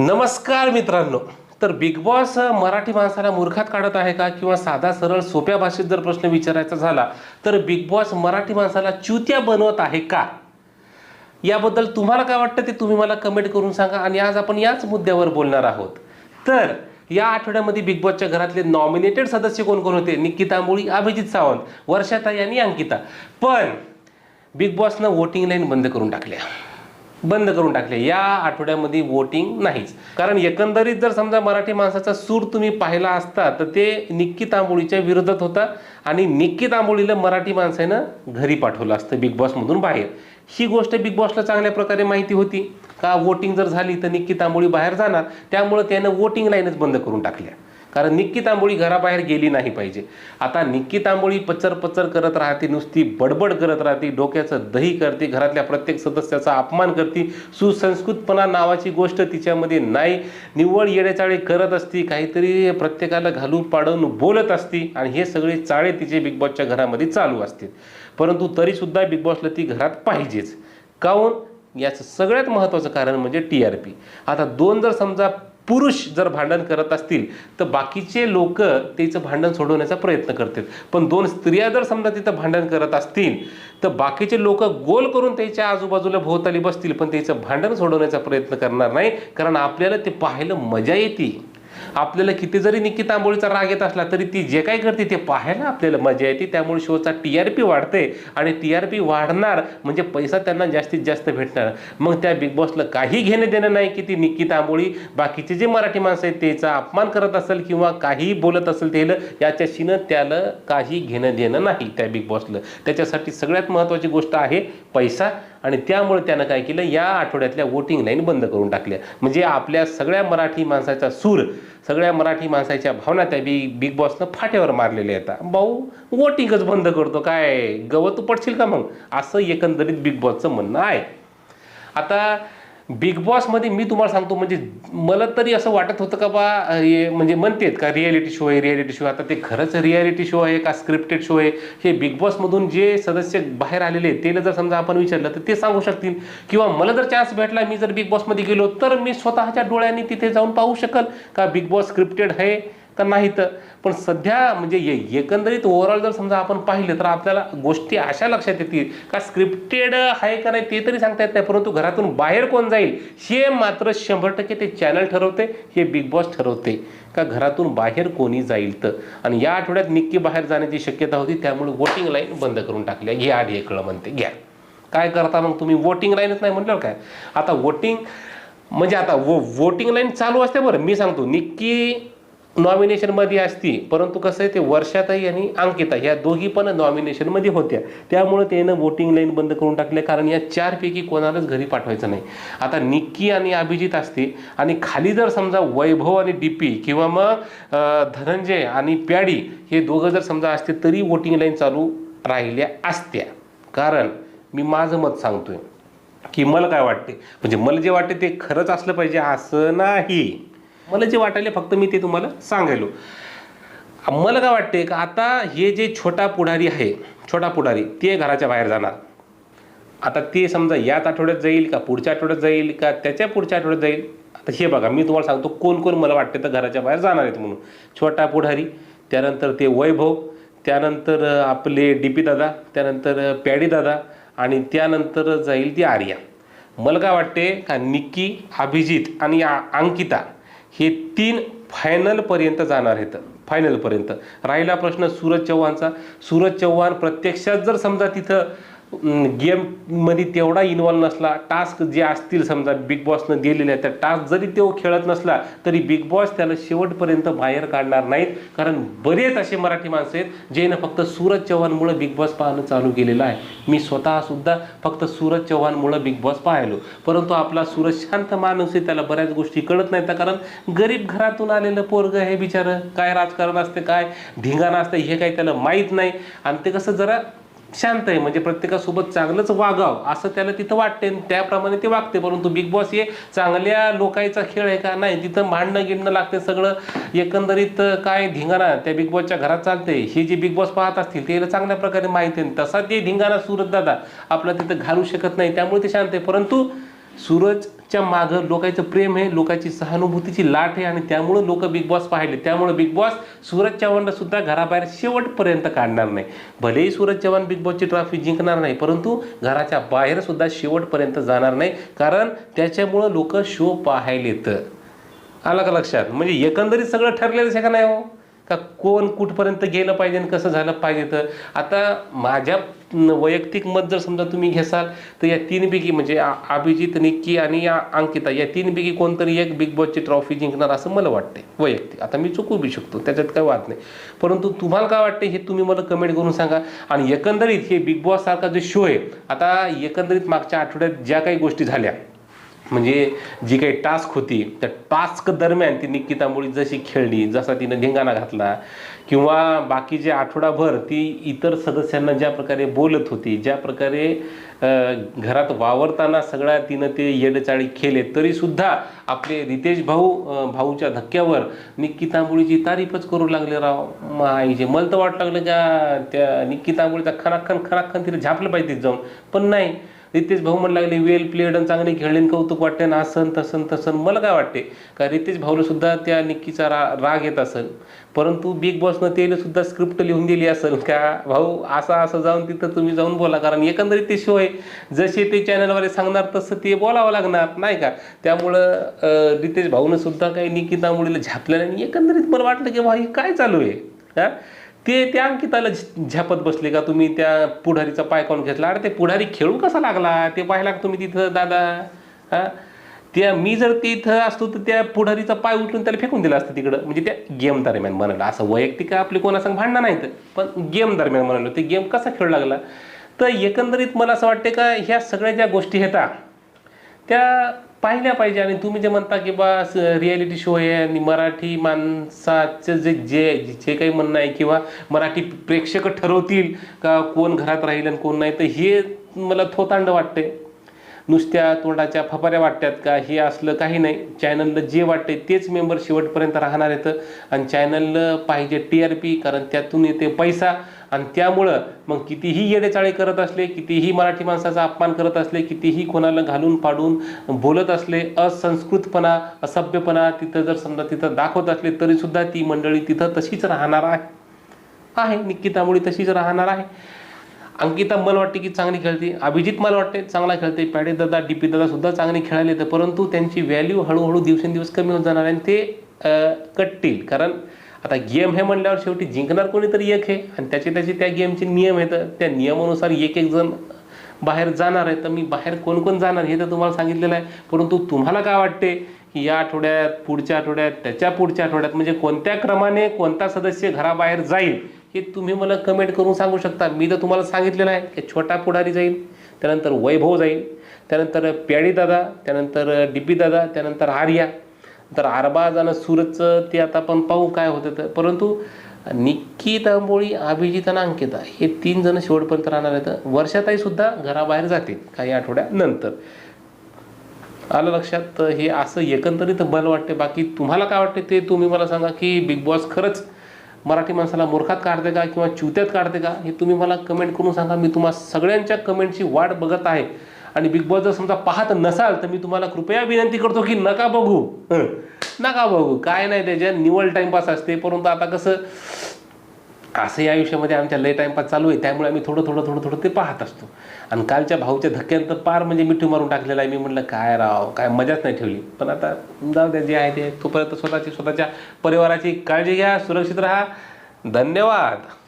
नमस्कार मित्रांनो. तर बिग बॉस मराठी माणसाला मूर्खात काढत आहे का? किंवा साधा सरळ सोप्या भाषेत जर प्रश्न विचारायचा झाला तर बिग बॉस मराठी माणसाला च्युत्या बनवत आहे का? याबद्दल तुम्हाला काय वाटतं ते तुम्ही मला कमेंट करून सांगा आणि आज आपण याच मुद्द्यावर बोलणार आहोत. तर या आठवड्यामध्ये बिग बॉसच्या घरातले नॉमिनेटेड सदस्य कोण कोण होते? निकिता मुळी अभिजित सावंत वर्षाताई आणि अंकिता. पण बिग बॉसनं वोटिंग लाईन बंद करून टाकल्या. बंद करून टाकले. या आठवड्यामध्ये वोटिंग नाहीच. कारण एकंदरीत जर समजा मराठी माणसाचा सूर तुम्ही पाहिला असता तर ते निक्की तांबोळीच्या विरोधात होता आणि निक्की तांबोळीला मराठी माणसानं घरी पाठवलं असतं बिग बॉसमधून बाहेर. ही गोष्ट बिग बॉसला चांगल्या प्रकारे माहिती होती. का वोटिंग जर झाली तर निक्की तांबोळी बाहेर जाणार. त्यामुळं त्यानं वोटिंग लाईनच बंद करून टाकल्या. कारण निक्की तांबोळी घराबाहेर गेली नाही पाहिजे. आता निक्की तांबोळी पचर पचर करत राहते नुसती बडबड करत राहते डोक्याचं दही करते घरातल्या प्रत्येक सदस्याचा अपमान करते सुसंस्कृतपणा नावाची गोष्ट तिच्यामध्ये नाही. निव्वळ येडेचाळे करत असती काहीतरी प्रत्येकाला घालून पाडून बोलत असती आणि हे सगळे चाळे तिचे बिग बॉसच्या घरामध्ये चालू असतील. परंतु तरीसुद्धा बिग बॉसला ती घरात पाहिजेच. काऊन याचं सगळ्यात महत्त्वाचं कारण म्हणजे टी आर पी आता दोन जर समजा पुरुष जर भांडण करत असतील तर बाकीचे लोक त्याचं भांडण सोडवण्याचा प्रयत्न करतात पण दोन स्त्रिया जर समजा तिथं भांडण करत असतील तर बाकीचे लोक गोल करून त्याच्या आजूबाजूला भोवताली बसतील पण त्याचं भांडण सोडवण्याचा प्रयत्न करणार नाही कारण आपल्याला ते पाहायला मजा येते. आपल्याला किती जरी निकी तांबोळीचा राग येत असला तरी ती जे काय करते ते पाहायला आपल्याला मजा येते. त्यामुळे शोचा टी आर पी वाढते आणि टी आर पी वाढणार म्हणजे पैसा त्यांना जास्तीत जास्त भेटणार. मग त्या बिग बॉसला काही घेणं देणं नाही की ती निक्की तांबोळी बाकीचे जे मराठी माणसं आहेत त्याचा अपमान करत असेल किंवा काही बोलत असेल त्याला याच्याशीनं त्याला काही घेणं देणं नाही त्या बिग बॉसला त्याच्यासाठी सगळ्यात महत्त्वाची गोष्ट आहे पैसा. आणि त्यामुळे त्यानं काय केलं या आठवड्यातल्या वोटिंग लाईन बंद करून टाकल्या. म्हणजे आपल्या सगळ्या मराठी माणसाचा सूर सगळ्या मराठी माणसाच्या भावना त्या बी बिग बॉसनं फाट्यावर मारलेल्या आहेत. भाऊ वोटिंगच बंद करतो काय? गवत तू पडशील का मग? असं एकंदरीत बिग बॉसचं म्हणणं आहे. आता बिग बॉसमध्ये मी तुम्हाला सांगतो म्हणजे मला तरी असं वाटत होतं का बा हे म्हणजे म्हणतेत का रियालिटी शो आहे रियालिटी शो आता ते खरंच रियालिटी शो आहे का स्क्रिप्टेड शो आहे? हे बिग बॉसमधून जे सदस्य बाहेर आलेले आहेत त्याला जर समजा आपण विचारलं तर ते सांगू शकतील. किंवा मला जर चान्स भेटला मी जर बिग बॉसमध्ये गेलो तर मी स्वतःच्या डोळ्यांनी तिथे जाऊन पाहू शकल का बिग बॉस स्क्रिप्टेड आहे? तर नाही तर पण सध्या म्हणजे एकंदरीत ओव्हरऑल जर समजा आपण पाहिलं तर आपल्याला गोष्टी अशा लक्षात येतील का स्क्रिप्टेड आहे का नाही ते तरी सांगता येत नाही परंतु घरातून बाहेर कोण जाईल हे मात्र शंभर टक्के ते चॅनल ठरवते हे बिग बॉस ठरवते. का घरातून बाहेर कोणी जाईल तर? आणि या आठवड्यात निक्की बाहेर जाण्याची शक्यता होती त्यामुळे वोटिंग लाईन बंद करून टाकली घ्या आधी एकळं म्हणते. घ्या. काय करता मग तुम्ही? वोटिंग लाईनच नाही म्हटल्यावर काय? आता वोटिंग म्हणजे आता वो वोटिंग लाईन चालू असते बरं. मी सांगतो निक्की नॉमिनेशनमध्ये असती परंतु कसं आहे ते वर्षाताई आणि अंकिता ह्या दोघी पण नॉमिनेशनमध्ये होत्या. त्यामुळे त्यानं वोटिंग लाईन बंद करून टाकले कारण या चारपैकी कोणालाच घरी पाठवायचं नाही. आता निक्की आणि अभिजित असते आणि खाली जर समजा वैभव आणि डीपी किंवा मग धनंजय आणि प्याडी हे दोघं जर समजा असते तरी वोटिंग लाईन चालू राहिल्या असत्या. कारण मी माझं मत सांगतोय की मला काय वाटते? म्हणजे मला जे वाटते ते खरंच असलं पाहिजे असं नाही. मला जे वाटायले फक्त मी ते तुम्हाला सांगायलो. मला काय वाटते का आता हे जे छोटा पुढारी आहे छोटा पुढारी ते घराच्या बाहेर जाणार. आता ते समजा याच आठवड्यात जाईल का पुढच्या आठवड्यात जाईल का त्याच्या पुढच्या आठवड्यात जाईल? आता हे बघा मी तुम्हाला सांगतो कोण कोण मला वाटते तर घराच्या बाहेर जाणार आहेत म्हणून. छोटा पुढारी त्यानंतर ते वैभव त्यानंतर आपले डी पी दादा त्यानंतर पॅडी दादा आणि त्यानंतर जाईल ती आर्या. मला काय वाटते का निक्की अभिजित आणि अंकिता हे तीन फायनलपर्यंत जाणार आहेत. फायनलपर्यंत राहिला प्रश्न सूरज चव्हाणचा. सूरज चव्हाण प्रत्यक्षात जर समजा तिथं गेममध्ये तेवढा इन्व्हॉल्व नसला टास्क जे असतील समजा बिग बॉसनं दिलेले त्या टास्क जरी तो खेळत नसला तरी बिग बॉस त्याला शेवटपर्यंत बाहेर काढणार नाहीत. कारण बरेच असे मराठी माणसं आहेत जे फक्त सूरज चव्हाणमुळं बिग बॉस पाहणं चालू केलेलं आहे. मी स्वतःसुद्धा फक्त सूरज चव्हाणमुळं बिग बॉस पाहिलो. परंतु आपला सूरज शांत माणूस आहे त्याला बऱ्याच गोष्टी कळत नाहीत. कारण गरीब घरातून आलेलं पोरग हे बिचारं. काय राजकारण असते काय धिंगाणा असतं हे काही त्याला माहीत नाही. आणि ते कसं जरा शांत आहे. म्हणजे प्रत्येकासोबत चांगलंच वागावं असं त्याला तिथं वाटते आणि त्याप्रमाणे ते वागते. परंतु बिग बॉस हे चांगल्या लोकांचा खेळ आहे का? नाही. तिथं भांडणं गिडणं लागते सगळं. एकंदरीत काय धिंगाणा त्या बिग बॉसच्या घरात चालते हे जे बिग बॉस पाहत असतील त्याला चांगल्या प्रकारे माहिती आहे. तसा ते धिंगाणा सूरज दादा आपला तिथं घालू शकत नाही. त्यामुळे ते शांत आहे. परंतु सूरज च्या मागं लोकांचं प्रेम आहे लोकांची सहानुभूतीची लाट आहे आणि त्यामुळं लोक बिग बॉस पाहिले. त्यामुळे बिग बॉस सूरज चव्हाणला सुद्धा घराबाहेर शेवटपर्यंत काढणार नाही. भलेही सूरज चव्हाण बिग बॉसची ट्रॉफी जिंकणार नाही परंतु घराच्या बाहेर सुद्धा शेवटपर्यंत जाणार नाही. कारण त्याच्यामुळं लोक शो पाहायलेत आलं का लक्षात? म्हणजे एकंदरीत सगळं ठरलेलंच आहे का नाही हो? का कोण कुठपर्यंत गेलं पाहिजे आणि कसं झालं पाहिजे? तर आता माझ्या वैयक्तिक मत जर समजा तुम्ही घेसाल तर या तीनपैकी म्हणजे अभिजित निक्की आणि या अंकिता या तीनपैकी कोणतरी एक बिग बॉसची ट्रॉफी जिंकणार असं मला वाटते वैयक्तिक. आता मी चुकू बी शकतो त्याच्यात काय वाद नाही. परंतु तुम्हाला काय वाटते हे तुम्ही मला कमेंट करून सांगा. आणि एकंदरीत हे बिग बॉस सारखा जो शो आहे आता एकंदरीत मागच्या आठवड्यात ज्या काही गोष्टी झाल्या म्हणजे जी काही टास्क होती त्या टास्क दरम्यान ती निकिता मुळी जशी खेळली जसा तिनं धिंगाणा घातला किंवा बाकीचे आठवडाभर ती इतर सदस्यांना ज्या प्रकारे बोलत होती ज्या प्रकारे घरात वावरताना सगळ्या तिनं ते येडचाळी केले तरीसुद्धा आपले रितेश भाऊ भाऊच्या धक्क्यावर निकिता मुळीची तारीफच करू लागले राव. माईचे मला तर वाटलं लागलं का त्या निकिता मुळीचा खनाखन खनाखन तिला झापलं पाहिजे जाऊन. पण नाही रितेश भाऊ म्हणू लागले वेल प्लेड आणि चांगले खेळले आणि कौतुक वाटते ना असन तसन तसन मला काय वाटते का रितेश भाऊला सुद्धा त्या निक्कीचा रा राग येत असेल परंतु बिग बॉसनं त्याला सुद्धा स्क्रिप्ट लिहून दिली असेल का भाऊ असा असं जाऊन तिथं तुम्ही जाऊन बोला कारण एकंदरीत ते शो आहे जसे ते चॅनलवाले सांगणार तसं ते बोलावं लागणार नाही का? त्यामुळं रितेश भाऊनं सुद्धा काही निकिता मुलीला झापलं नाही. आणि एकंदरीत मला वाटलं की भाऊ हे काय चालू आहे? हा? ते त्या अंकिताला झ- झापत बसले का तुम्ही त्या पुढारीचा पाय काढून घेतला? अरे ते पुढारी खेळू कसा लागला? ते पाहिला का तुम्ही तिथं दादा? त्या मी जर तिथं असतो तर त्या पुढारीचा पाय उचलून त्याला फेकून दिला असतं तिकडं. म्हणजे त्या गेम दरम्यान म्हणाला. असं वैयक्तिक आपले कोणासंग भांडणं नाहीत पण गेम दरम्यान म्हणालो. ते गेम कसा खेळू लागला? तर एकंदरीत मला असं वाटते का ह्या सगळ्या ज्या गोष्टी आहेत त्या पाहिल्या पाहिजे. आणि तुम्ही जे म्हणता की बा रियालिटी शो आहे आणि मराठी माणसाचं जे जे जे काही म्हणणं आहे किंवा मराठी प्रेक्षक ठरवतील का कोण घरात राहील आणि कोण नाही तर हे मला थोतांड वाटते नुसत्या तोंडाच्या फपाऱ्या वाटतात का? हे असलं काही नाही. चॅनलला जे वाटते तेच मेंबर शेवटपर्यंत राहणार येतं आणि चॅनलला पाहिजे टी आर पी कारण त्यातून येते पैसा. आणि त्यामुळं मग कितीही येडेचाळे करत असले कितीही मराठी माणसाचा अपमान करत असले कितीही कोणाला घालून पाडून बोलत असले असंस्कृतपणा असभ्यपणा तिथं जर समजा तिथं दाखवत असले तरीसुद्धा ती मंडळी तिथं तशीच राहणार आहे. आहे. निकितामुळे तशीच राहणार आहे. अंकिता मला वाटते की चांगली खेळते. अभिजित मला वाटते चांगला खेळते. पॅडे दादा डी पी दादा सुद्धा चांगली खेळायला येतं. परंतु त्यांची व्हॅल्यू हळूहळू दिवसेंदिवस कमी होत जाणार आणि ते कटतील कारण आता गेम हे म्हणल्यावर शेवटी जिंकणार कोणीतरी एक आहे आणि त्याचे त्याचे त्या गेमचे नियम आहेत. त्या नियमानुसार एक एक जण बाहेर जाणार आहे तर मी बाहेर कोण कोण जाणार हे तर तुम्हाला सांगितलेलं आहे. परंतु तुम्हाला काय वाटते की या आठवड्यात पुढच्या आठवड्यात त्याच्या पुढच्या आठवड्यात म्हणजे कोणत्या क्रमाने कोणता सदस्य घराबाहेर जाईल? हे तुम्ही मला कमेंट करून सांगू शकता. मी तर तुम्हाला सांगितलेलं आहे की छोटा पुढारी जाईल त्यानंतर वैभव जाईल त्यानंतर प्याडी दादा त्यानंतर दादा त्यानंतर आर्या. तर आरबाज आणि सूरजचं ते आता आपण पाहू काय होतं तर. परंतु निक्की तांबोळी अभिजित आणि अंकिता हे तीन जण शेवटपर्यंत राहणार आहेत. वर्षाताई सुद्धा घराबाहेर जातील काही आठवड्यानंतर आलं लक्षात? हे असं एकंदरीत बल वाटते बाकी तुम्हाला काय वाटते ते तुम्ही मला सांगा की बिग बॉस खरंच मराठी माणसाला मूर्खात काढते का किंवा चुत्यात काढते का हे तुम्ही मला कमेंट करून सांगा. मी तुम्हा सगळ्यांच्या कमेंटची वाट बघत आहे. आणि बिग बॉस जर समजा पाहत नसाल तर मी तुम्हाला कृपया विनंती करतो की नका बघू. नका बघू. काय नाही त्याच्यात निवळ टाइमपास असते. परंतु आता कसं असंही आयुष्यामध्ये आमच्या लय टाइमपास चालू आहे त्यामुळे आम्ही थोडं थोडं थोडं थोडं ते पाहत असतो. आणि कालच्या भाऊच्या धक्क्यानंतर पार म्हणजे मिठू मारून टाकलेलं आहे. मी म्हटलं काय राव काय मजाच नाही ठेवली. पण आता जाऊ द्या जे आहे ते. तोपर्यंत स्वतःची स्वतःच्या परिवाराची काळजी घ्या सुरक्षित राहा. धन्यवाद.